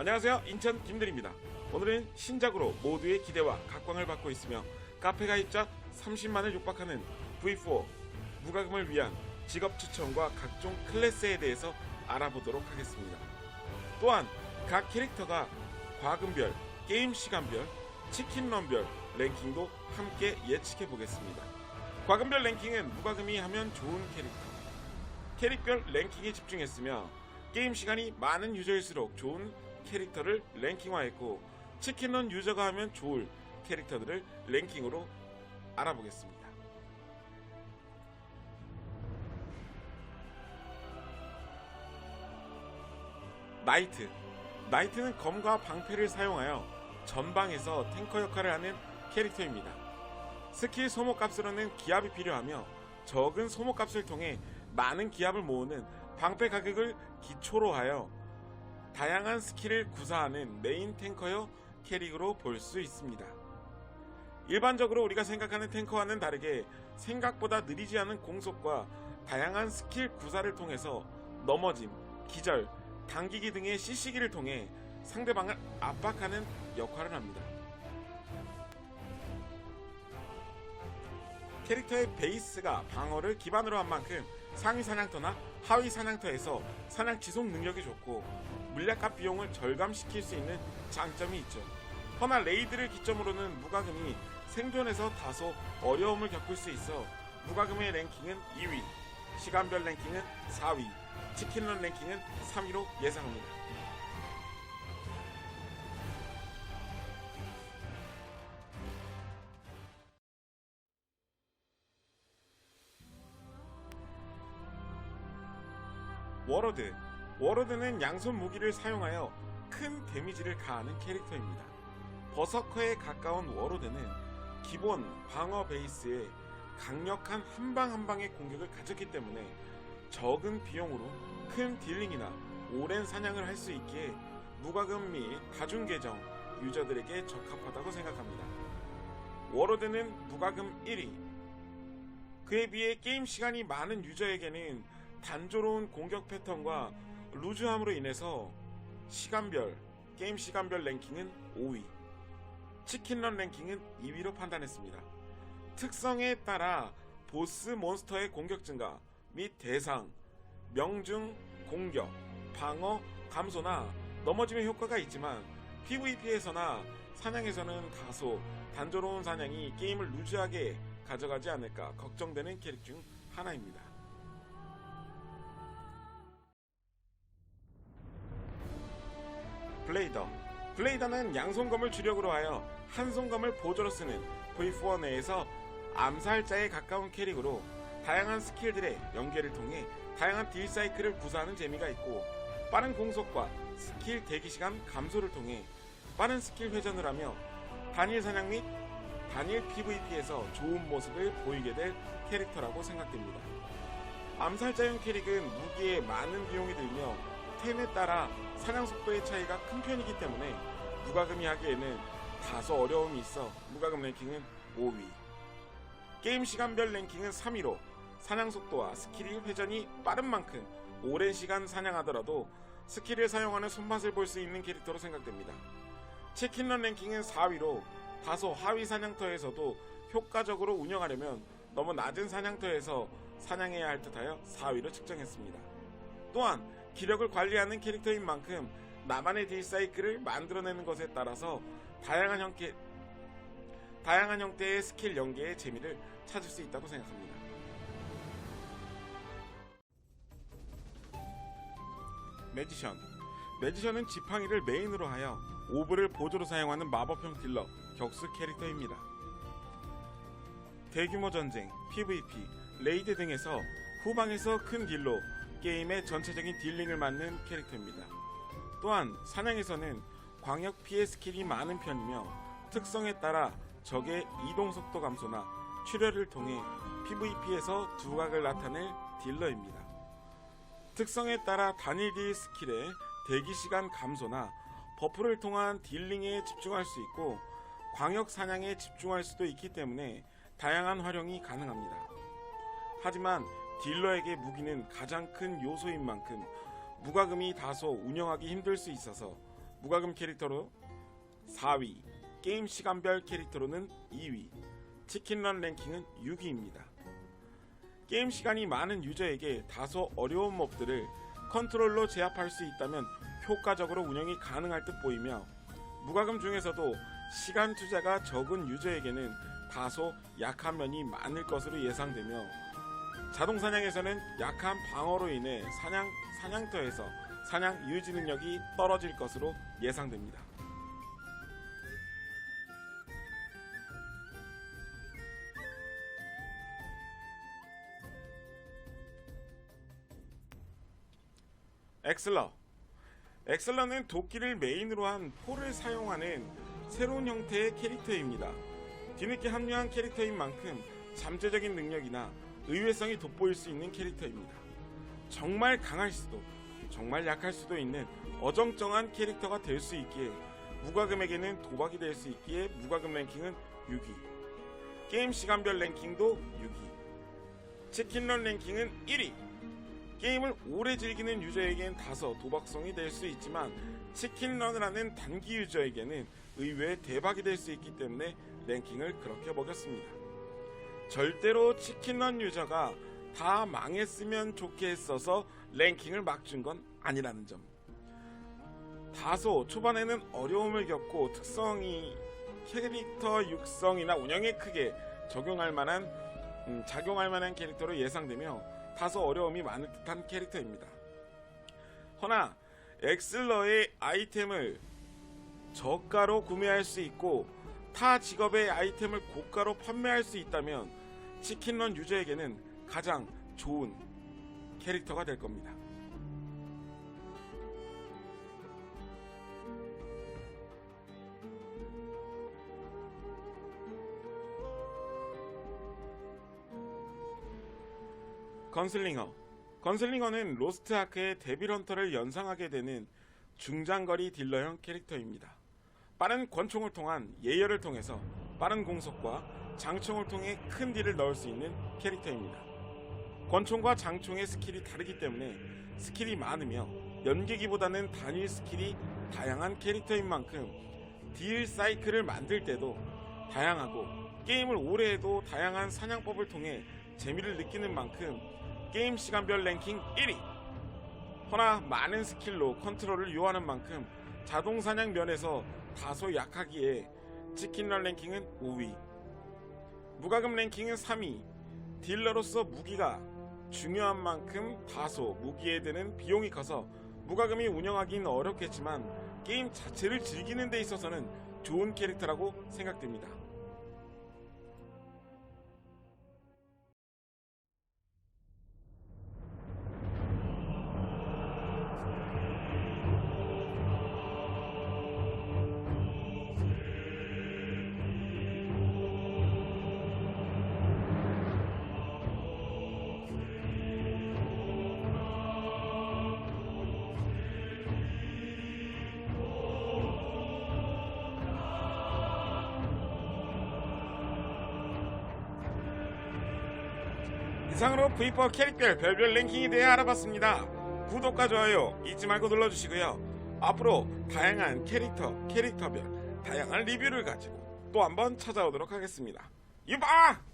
안녕하세요. 인천 김들입니다. 오늘은 신작으로 모두의 기대와 각광을 받고 있으며 카페 가입자 30만을 육박하는 V4 무과금을 위한 직업 추천과 각종 클래스에 대해서 알아보도록 하겠습니다. 또한 각 캐릭터가 과금별, 게임 시간별, 치킨런별 랭킹도 함께 예측해 보겠습니다. 과금별 랭킹은 무과금이 하면 좋은 캐릭터, 캐릭별 랭킹에 집중했으며 게임 시간이 많은 유저일수록 좋은 캐릭터를 랭킹화했고 치킨런 유저가 하면 좋을 캐릭터들을 랭킹으로 알아보겠습니다. 나이트 나이트는 검과 방패를 사용하여 전방에서 탱커 역할을 하는 캐릭터입니다. 스킬 소모값으로는 기압이 필요하며 적은 소모값을 통해 많은 기압을 모으는 방패 가격을 기초로 하여 다양한 스킬을 구사하는 메인 탱커여 캐릭으로 볼 수 있습니다. 일반적으로 우리가 생각하는 탱커와는 다르게 생각보다 느리지 않은 공속과 다양한 스킬 구사를 통해서 넘어짐, 기절, 당기기 등의 CC기를 통해 상대방을 압박하는 역할을 합니다. 캐릭터의 베이스가 방어를 기반으로 한 만큼 상위 사냥터나 하위 사냥터에서 사냥 지속 능력이 좋고 물약값 비용을 절감시킬 수 있는 장점이 있죠. 허나 레이드를 기점으로는 무과금이 생존에서 다소 어려움을 겪을 수 있어 무과금의 랭킹은 2위, 시간별 랭킹은 4위, 치킨런 랭킹은 3위로 예상합니다. 워러드. 워러드는 양손 무기를 사용하여 큰 데미지를 가하는 캐릭터입니다. 버서커에 가까운 워로드는 기본 방어 베이스에 강력한 한방 한방의 공격을 가졌기 때문에 적은 비용으로 큰 딜링이나 오랜 사냥을 할 수 있기에 무과금 및 다중 계정 유저들에게 적합하다고 생각합니다. 워로드는 무과금 1위. 그에 비해 게임 시간이 많은 유저에게는 단조로운 공격 패턴과 루즈함으로 인해서 시간별, 게임 시간별 랭킹은 5위. 치킨런 랭킹은 2위로 판단했습니다. 특성에 따라 보스 몬스터의 공격 증가 및 대상, 명중, 공격, 방어, 감소나 넘어짐의 효과가 있지만 PVP에서나 사냥에서는 다소 단조로운 사냥이 게임을 루즈하게 가져가지 않을까 걱정되는 캐릭 중 하나입니다. 블레이더 블레이더는 양손검을 주력으로 하여 한손검을 보조로 쓰는 V4 내에서 암살자에 가까운 캐릭으로 다양한 스킬들의 연계를 통해 다양한 딜 사이클을 구사하는 재미가 있고 빠른 공속과 스킬 대기 시간 감소를 통해 빠른 스킬 회전을 하며 단일 사냥 및 단일 PVP에서 좋은 모습을 보이게 될 캐릭터라고 생각됩니다. 암살자용 캐릭은 무기에 많은 비용이 들며 템에 따라 사냥 속도의 차이가 큰 편이기 때문에 무과금이 하기에는 다소 어려움이 있어 무과금 랭킹은 5위. 게임 시간별 랭킹은 3위로 사냥 속도와 스킬이 회전이 빠른 만큼 오랜 시간 사냥하더라도 스킬을 사용하는 손맛을 볼 수 있는 캐릭터로 생각됩니다. 치킨런 랭킹은 4위로 다소 하위 사냥터에서도 효과적으로 운영하려면 너무 낮은 사냥터에서 사냥해야 할 듯하여 4위로 측정했습니다. 또한 기력을 관리하는 캐릭터인 만큼 나만의 딜 사이클을 만들어내는 것에 따라서 다양한 형태 다양한 형태의 스킬 연계의 재미를 찾을 수 있다고 생각합니다. 매지션 매지션은 지팡이를 메인으로 하여 오브를 보조로 사용하는 마법형 딜러 격수 캐릭터입니다. 대규모 전쟁, PVP, 레이드 등에서 후방에서 큰 딜로 게임의 전체적인 딜링을 맡는 캐릭터입니다. 또한 사냥에서는 광역 피해 스킬이 많은 편이며 특성에 따라 적의 이동 속도 감소나 출혈을 통해 PVP에서 두각을 나타낼 딜러입니다. 특성에 따라 단일 딜 스킬의 대기 시간 감소나 버프를 통한 딜링에 집중할 수 있고 광역 사냥에 집중할 수도 있기 때문에 다양한 활용이 가능합니다. 하지만 딜러에게 무기는 가장 큰 요소인 만큼 무과금이 다소 운영하기 힘들 수 있어서 무과금 캐릭터로 4위, 게임 시간별 캐릭터로는 2위, 치킨런 랭킹은 6위입니다. 게임 시간이 많은 유저에게 다소 어려운 몹들을 컨트롤로 제압할 수 있다면 효과적으로 운영이 가능할 듯 보이며 무과금 중에서도 시간 투자가 적은 유저에게는 다소 약한 면이 많을 것으로 예상되며 자동 사냥에서는 약한 방어로 인해 사냥 사냥터에서 사냥 유지 능력이 떨어질 것으로 예상됩니다. 엑슬러 엑슬러는 도끼를 메인으로 한 포를 사용하는 새로운 형태의 캐릭터입니다. 뒤늦게 합류한 캐릭터인 만큼 잠재적인 능력이나 의외성이 돋보일 수 있는 캐릭터입니다. 정말 강할 수도 정말 약할 수도 있는 어정쩡한 캐릭터가 될 수 있기에 무과금에게는 도박이 될 수 있기에 무과금 랭킹은 6위 게임 시간별 랭킹도 6위 치킨런 랭킹은 1위 게임을 오래 즐기는 유저에겐 다소 도박성이 될 수 있지만 치킨런을 하는 단기 유저에게는 의외의 대박이 될 수 있기 때문에 랭킹을 그렇게 먹였습니다. 절대로 치킨런 유저가 다 망했으면 좋게 했어서 랭킹을 막 준 건 아니라는 점. 다소 초반에는 어려움을 겪고 특성이 캐릭터 육성이나 운영에 크게 적용할 만한 음, 작용할 만한 캐릭터로 예상되며 다소 어려움이 많은 듯한 캐릭터입니다. 허나 엑슬러의 아이템을 저가로 구매할 수 있고 타 직업의 아이템을 고가로 판매할 수 있다면 치킨런 유저에게는 가장 좋은 캐릭터가 될 겁니다. 건슬링어 건슬링어는 로스트 아크의 데빌 헌터를 연상하게 되는 중장거리 딜러형 캐릭터입니다. 빠른 권총을 통한 예열을 통해서 빠른 공속과 장총을 통해 큰 딜을 넣을 수 있는 캐릭터입니다. 권총과 장총의 스킬이 다르기 때문에 스킬이 많으며 연계기보다는 단일 스킬이 다양한 캐릭터인 만큼 딜 사이클을 만들 때도 다양하고 게임을 오래 해도 다양한 사냥법을 통해 재미를 느끼는 만큼 게임 시간별 랭킹 1위 허나 많은 스킬로 컨트롤을 요하는 만큼 자동 사냥 면에서 다소 약하기에 치킨런 랭킹은 5위 무과금 랭킹은 3위 딜러로서 무기가 중요한 만큼 다소 무기에 드는 비용이 커서 무과금이 운영하기는 어렵겠지만 게임 자체를 즐기는 데 있어서는 좋은 캐릭터라고 생각됩니다. 이상으로 V4 캐릭별 별별 랭킹에 대해 알아봤습니다. 구독과 좋아요 잊지 말고 눌러주시고요. 앞으로 다양한 캐릭터, 캐릭터별, 다양한 리뷰를 가지고 또 한번 찾아오도록 하겠습니다. 유바!